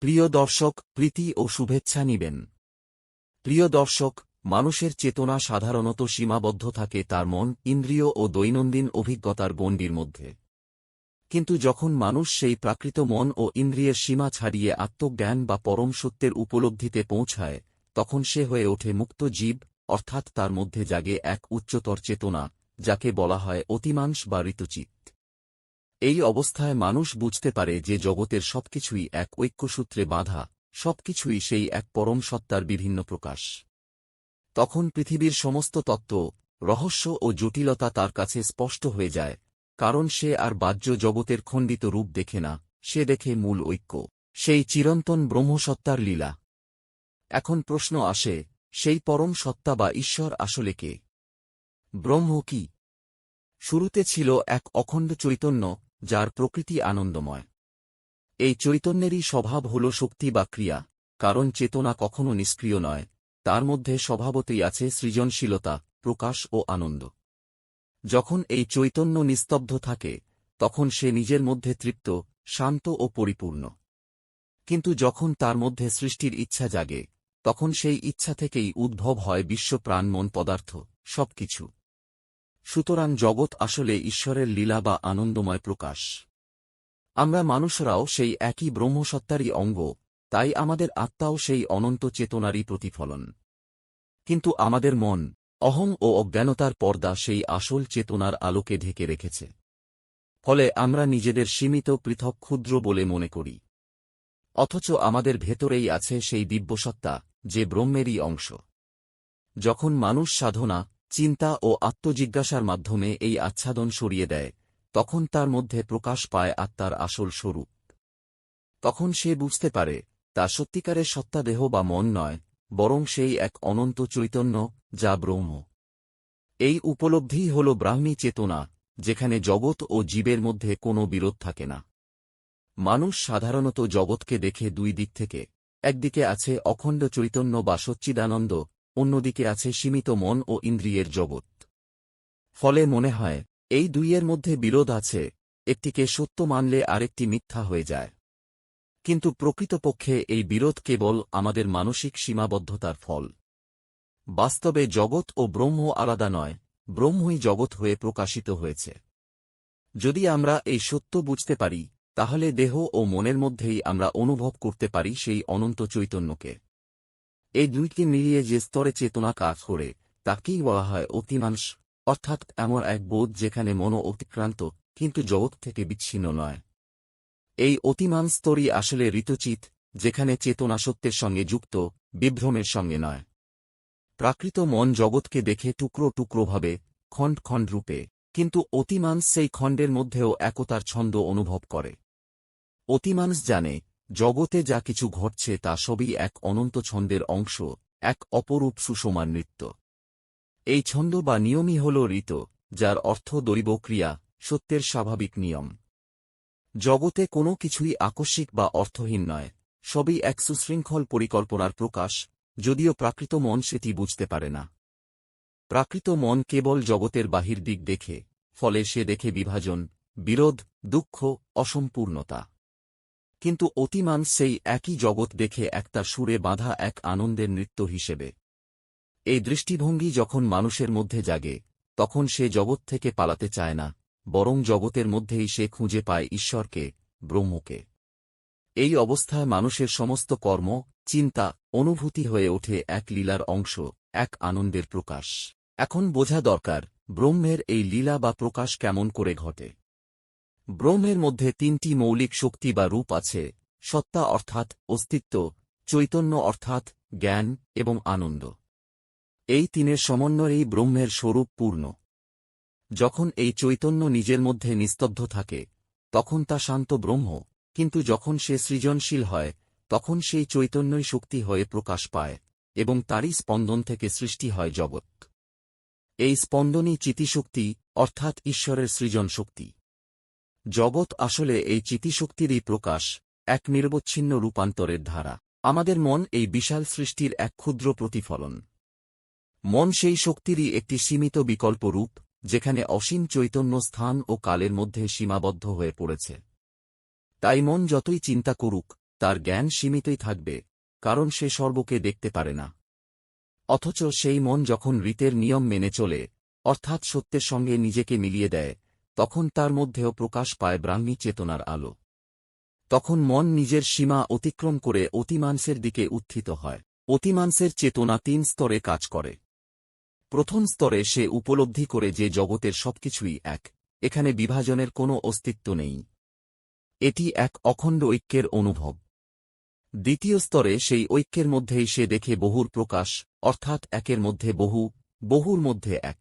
প্রিয় দর্শক, প্রীতি ও শুভেচ্ছা নিবেন। প্রিয় দর্শক, মানুষের চেতনা সাধারণত সীমাবদ্ধ থাকে তার মন, ইন্দ্রিয় ও দৈনন্দিন অভিজ্ঞতার গণ্ডির মধ্যে। কিন্তু যখন মানুষ সেই প্রাকৃত মন ও ইন্দ্রিয়ের সীমা ছাড়িয়ে আত্মজ্ঞান বা পরম সত্যের উপলব্ধিতে পৌঁছায়, তখন সে হয়ে ওঠে মুক্ত জীব, অর্থাৎ তার মধ্যে জাগে এক উচ্চতর চেতনা, যাকে বলা হয় অতিমাংস বা ঋতুচিত। এই অবস্থায় মানুষ বুঝতে পারে যে জগতের সবকিছুই এক ঐক্যসূত্রে বাঁধা, সবকিছুই সেই এক পরম সত্তার বিভিন্ন প্রকাশ। তখন পৃথিবীর সমস্ত তত্ত্ব, রহস্য ও জটিলতা তার কাছে স্পষ্ট হয়ে যায়, কারণ সে আর বাহ্য জগতের খণ্ডিত রূপ দেখে না, সে দেখে মূল ঐক্য, সেই চিরন্তন ব্রহ্মসত্তার লীলা। এখন প্রশ্ন আসে, সেই পরম সত্তা বা ঈশ্বর আসলে কে? ব্রহ্ম কি? শুরুতে ছিল এক অখণ্ড চৈতন্য যার প্রকৃতি আনন্দময়। এই চৈতন্যেরই স্বভাব হল শক্তি বা ক্রিয়া, কারণ চেতনা কখনো নিষ্ক্রিয় নয়, তার মধ্যে স্বভাবতেই আছে সৃজনশীলতা, প্রকাশ ও আনন্দ। যখন এই চৈতন্য নিস্তব্ধ থাকে, তখন সে নিজের মধ্যে তৃপ্ত, শান্ত ও পরিপূর্ণ। কিন্তু যখন তার মধ্যে সৃষ্টির ইচ্ছা জাগে, তখন সেই ইচ্ছা থেকেই উদ্ভব হয় বিশ্ব প্রাণ মন পদার্থ, সবকিছু। সুতরাং জগৎ আসলে ঈশ্বরের লীলা বা আনন্দময় প্রকাশ। আমরা মানুষরাও সেই একই ব্রহ্মসত্তারই অঙ্গ, তাই আমাদের আত্মাও সেই অনন্ত চেতনারই প্রতিফলন। কিন্তু আমাদের মন, অহং ও অজ্ঞানতার পর্দা সেই আসল চেতনার আলোকে ঢেকে রেখেছে। ফলে আমরা নিজেদের সীমিত পৃথক ক্ষুদ্র বলে মনে করি। অথচ আমাদের ভেতরেই আছে সেই দিব্যসত্তা, যে ব্রহ্মেরই অংশ। যখন মানুষ সাধনা চিন্তা ও আত্মজিজ্ঞাসার মাধ্যমে এই আচ্ছাদন সরিয়ে দেয়, তখন তার মধ্যে প্রকাশ পায় আত্মার আসল স্বরূপ। তখন সে বুঝতে পারে, তা সত্যিকারের সত্তাদেহ বা মন নয়, বরং সেই এক অনন্ত চৈতন্য, যা ব্রহ্ম। এই উপলব্ধিই হল ব্রাহ্মী চেতনা, যেখানে জগৎ ও জীবের মধ্যে কোনো বিরোধ থাকে না। মানুষ সাধারণত জগৎকে দেখে দুই দিক থেকে, একদিকে আছে অখণ্ড চৈতন্য বা সচ্চিদানন্দ অন্যদিকে আছে সীমিত মন ও ইন্দ্রিয়ের জগৎ। ফলে মনে হয়, এই দুইয়ের মধ্যে বিরোধ আছে, একটিকে সত্য মানলে আরেকটি মিথ্যা হয়ে যায়। কিন্তু প্রকৃতপক্ষে এই বিরোধ কেবল আমাদের মানসিক সীমাবদ্ধতার ফল। বাস্তবে জগৎ ও ব্রহ্ম আলাদা নয়, ব্রহ্মই জগৎ হয়ে প্রকাশিত হয়েছে। যদি আমরা এই সত্য বুঝতে পারি, তাহলে দেহ ও মনের মধ্যেই আমরা অনুভব করতে পারি সেই অনন্ত চৈতন্যকে। এই দুইকে মিলিয়ে যে স্তরে চেতনা কাজ করে, তাকেই বলা হয় অতিমাংস অর্থাৎ এমন এক বোধ যেখানে মন অতিক্রান্ত, কিন্তু জগৎ থেকে বিচ্ছিন্ন নয়। এই অতিমান স্তরই আসলে ঋতচিত, যেখানে চেতনা সত্যের সঙ্গে যুক্ত, বিভ্রমের সঙ্গে নয়। প্রাকৃত মন জগৎকে দেখে টুকরো টুকরোভাবে খণ্ড খণ্ড রূপে, কিন্তু অতিমাংস সেই খণ্ডের মধ্যেও একতার ছন্দ অনুভব করে। অতিমানস জানে জগতে যা কিছু ঘটছে তা সবই এক অনন্ত ছন্দের অংশ, এক অপরূপ সুষমার নৃত্য। এই ছন্দ বা নিয়মই হল ঋত, যার অর্থ দৈব ক্রিয়া সত্যের স্বাভাবিক নিয়ম। জগতে কোনো কিছুই আকস্মিক বা অর্থহীন নয়, সবই এক সুশৃঙ্খল পরিকল্পনার প্রকাশ, যদিও প্রাকৃত মন সেটি বুঝতে পারে না। প্রাকৃত মন কেবল জগতের বাহির দিক দেখে, ফলে সে দেখে বিভাজন, বিরোধ, দুঃখ, অসম্পূর্ণতা। কিন্তু অতিমান সেই একই জগৎ দেখে একটা সুরে বাঁধা এক আনন্দের নৃত্য হিসেবে। এই দৃষ্টিভঙ্গি যখন মানুষের মধ্যে জাগে, তখন সে জগৎ থেকে পালাতে চায় না, বরং জগতের মধ্যেই সে খুঁজে পায় ঈশ্বরকে, ব্রহ্মকে। এই অবস্থায় মানুষের সমস্ত কর্ম, চিন্তা, অনুভূতি হয়ে ওঠে এক লীলার অংশ, এক আনন্দের প্রকাশ। এখন বোঝা দরকার, ব্রহ্মের এই লীলা বা প্রকাশ কেমন করে ঘটে। ব্রহ্মের মধ্যে তিনটি মৌলিক শক্তি বা রূপ আছে, সত্তা অর্থাৎ অস্তিত্ব, চৈতন্য অর্থাৎ জ্ঞান এবং আনন্দ। এই তিনের সমন্বয়েই ব্রহ্মের স্বরূপ পূর্ণ। যখন এই চৈতন্য নিজের মধ্যে নিস্তব্ধ থাকে, তখন তা শান্ত ব্রহ্ম, কিন্তু যখন সে সৃজনশীল হয়, তখন সেই চৈতন্যই শক্তি হয়ে প্রকাশ পায় এবং তারই স্পন্দন থেকে সৃষ্টি হয় জগৎ। এই স্পন্দনই চিতিশক্তি অর্থাৎ ঈশ্বরের সৃজন শক্তি জগৎ আসলে এই চিতিশক্তিরই প্রকাশ, এক নিরবচ্ছিন্ন রূপান্তরের ধারা। আমাদের মন এই বিশাল সৃষ্টির এক ক্ষুদ্র প্রতিফলন। মন সেই শক্তিরই একটি সীমিত বিকল্প রূপ, যেখানে অসীম চৈতন্য স্থান ও কালের মধ্যে সীমাবদ্ধ হয়ে পড়েছে। তাই মন যতই চিন্তা করুক, তার জ্ঞান সীমিতই থাকবে, কারণ সে সর্বকে দেখতে পারে না। অথচ সেই মন যখন রীতের নিয়ম মেনে চলে, অর্থাৎ সত্যের সঙ্গে নিজেকে মিলিয়ে দেয় তখন তার মধ্যেও প্রকাশ পায় ব্রাহ্মী চেতনার আলো। তখন মন নিজের সীমা অতিক্রম করে অতিমাংসের দিকে উত্থিত হয়। অতিমাংসের চেতনা তিন স্তরে কাজ করে। প্রথম স্তরে সে উপলব্ধি করে যে জগতের সবকিছুই এক, এখানে বিভাজনের কোনো অস্তিত্ব নেই। এটি এক অখণ্ড ঐক্যের অনুভব। দ্বিতীয় স্তরে সেই ঐক্যের মধ্যেই সে দেখে বহুর প্রকাশ, অর্থাৎ একের মধ্যে বহু, বহুর মধ্যে এক।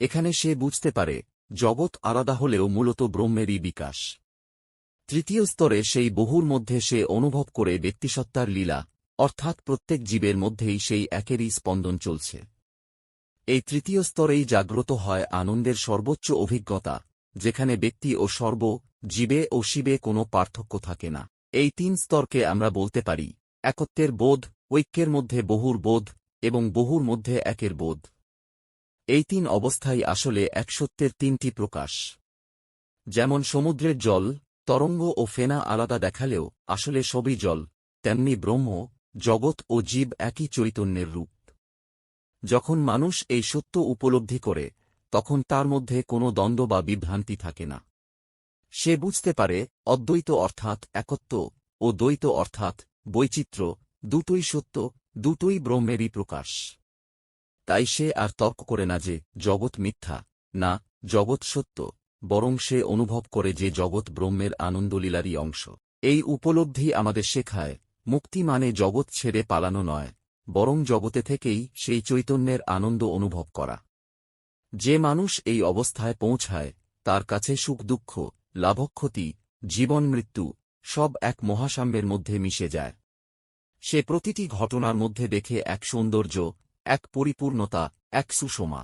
এখানে সে বুঝতে পারে জগৎ আলাদা হলেও মূলত ব্রহ্মেরই বিকাশ। তৃতীয় স্তরে সেই বহুর মধ্যে সে অনুভব করে ব্যক্তিসত্তার লীলা, অর্থাৎ প্রত্যেক জীবের মধ্যেই সেই একেরই স্পন্দন চলছে। এই তৃতীয় স্তরেই জাগ্রত হয় আনন্দের সর্বোচ্চ অভিজ্ঞতা, যেখানে ব্যক্তি ও সর্ব, জীবে ও শিবে কোনো পার্থক্য থাকে না। এই তিন স্তরকে আমরা বলতে পারি, একত্বের বোধ, ঐক্যের মধ্যে বহুর বোধ এবং বহুর মধ্যে একের বোধ। এই তিন অবস্থাই আসলে এক সত্যের তিনটি প্রকাশ। যেমন সমুদ্রের জল, তরঙ্গ ও ফেনা আলাদা দেখালেও আসলে সবই জল, তেমনি ব্রহ্ম, জগৎ ও জীব একই চৈতন্যের রূপ। যখন মানুষ এই সত্য উপলব্ধি করে, তখন তার মধ্যে কোনো দ্বন্দ্ব বা বিভ্রান্তি থাকে না। সে বুঝতে পারে, অদ্বৈত অর্থাৎ একত্ব ও দ্বৈত অর্থাৎ বৈচিত্র্য দুটোই সত্য, দুটোই ব্রহ্মেরই প্রকাশ। তাই সে আর তর্ক করে না যে জগৎ মিথ্যা, না, জগৎ সত্য, বরং সে অনুভব করে যে জগৎ ব্রহ্মের আনন্দলীলারই অংশ। এই উপলব্ধি আমাদের শেখায়, মুক্তি মানে জগৎ ছেড়ে পালানো নয়, বরং জগতে থেকেই সেই চৈতন্যের আনন্দ অনুভব করা। যে মানুষ এই অবস্থায় পৌঁছায়, তার কাছে সুখ দুঃখ, লাভক্ষতি, জীবন মৃত্যু, সব এক মহাসাম্যের মধ্যে মিশে যায়। সে প্রতিটি ঘটনার মধ্যে দেখে এক সৌন্দর্য এক পরিপূর্ণতা, এক সুষমা।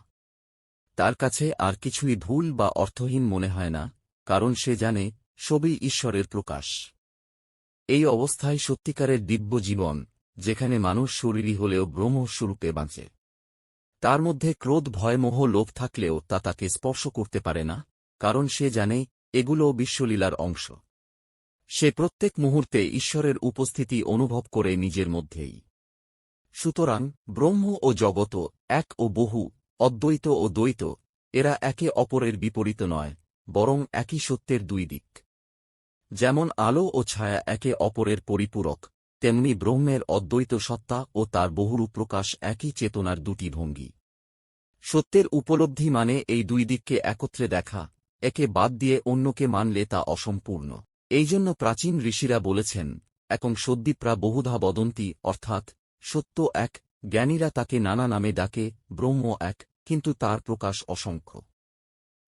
তার কাছে আর কিছুই ভুল বা অর্থহীন মনে হয় না, কারণ সে জানে, সবই ঈশ্বরের প্রকাশ। এই অবস্থায় সত্যিকারের দিব্য জীবন, যেখানে মানুষ শরীরী হলেও ব্রহ্মস্বরূপে বাঁচে। তার মধ্যে ক্রোধ ভয়মোহ লোভ থাকলেও তা তাকে স্পর্শ করতে পারে না, কারণ সে জানে এগুলো বিশ্বলীলার অংশ। সে প্রত্যেক মুহূর্তে ঈশ্বরের উপস্থিতি অনুভব করে নিজের মধ্যেই। সুতরাং ব্রহ্ম ও জগত এক ও বহু, অদ্বৈত ও দ্বৈত, এরা একে অপরের বিপরীত নয়, বরং একই সত্যের দুই দিক। যেমন আলো ও ছায়া একে অপরের পরিপূরক, তেমনি ব্রহ্মের অদ্বৈত সত্তা ও তার বহুরূপ প্রকাশ একই চেতনার দুটি ভঙ্গি। সত্যের উপলব্ধি মানে এই দুই দিককে একত্রে দেখা, একে বাদ দিয়ে অন্যকে মানলে তা অসম্পূর্ণ। এই জন্য প্রাচীন ঋষিরা বলেছেন এখন সদ্যীপ্রা বহুধা বদন্তি অর্থাৎ সত্য এক, জ্ঞানীরা তাকে নানা নামে ডাকে, ব্রহ্ম এক, কিন্তু তার প্রকাশ অসংখ্য।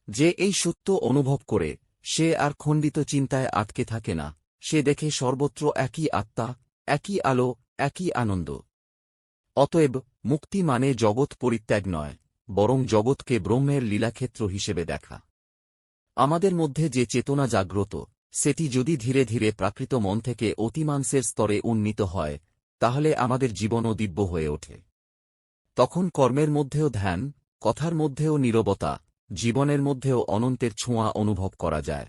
যে এই সত্য অনুভব করে, সে আর খণ্ডিত চিন্তায় আটকে থাকে না, সে দেখে সর্বত্র একই আত্মা, একই আলো, একই আনন্দ। অতএব, মুক্তি মানে জগৎ পরিত্যাগ নয়, বরং জগৎকে ব্রহ্মের লীলাক্ষেত্র হিসেবে দেখা। আমাদের মধ্যে যে চেতনা জাগ্রত, সেটি যদি ধীরে ধীরে প্রাকৃত মন থেকে অতিমাংসের স্তরে উন্নীত হয় তাহলে আমাদের জীবনও দিব্য হয়ে ওঠে। তখন কর্মের মধ্যেও ধ্যান, কথার মধ্যেও নীরবতা, জীবনের মধ্যেও অনন্তের ছোঁয়া অনুভব করা যায়।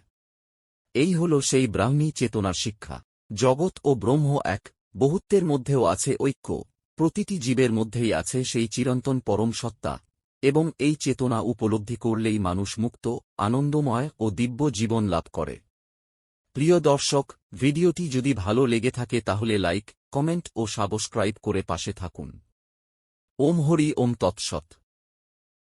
এই হল সেই ব্রাহ্মী চেতনার শিক্ষা। জগৎ ও ব্রহ্ম এক, বহুত্বের মধ্যেও আছে ঐক্য, প্রতিটি জীবের মধ্যেই আছে সেই চিরন্তন পরম সত্তা, এবং এই চেতনা উপলব্ধি করলেই মানুষ মুক্ত, আনন্দময় ও দিব্য জীবন লাভ করে। প্রিয় দর্শক, ভিডিওটি যদি ভালো লেগে থাকে তাহলে লাইক, কমেন্ট ও সাবস্ক্রাইব করে পাশে থাকুন। ওম হরি ওম তৎসৎ।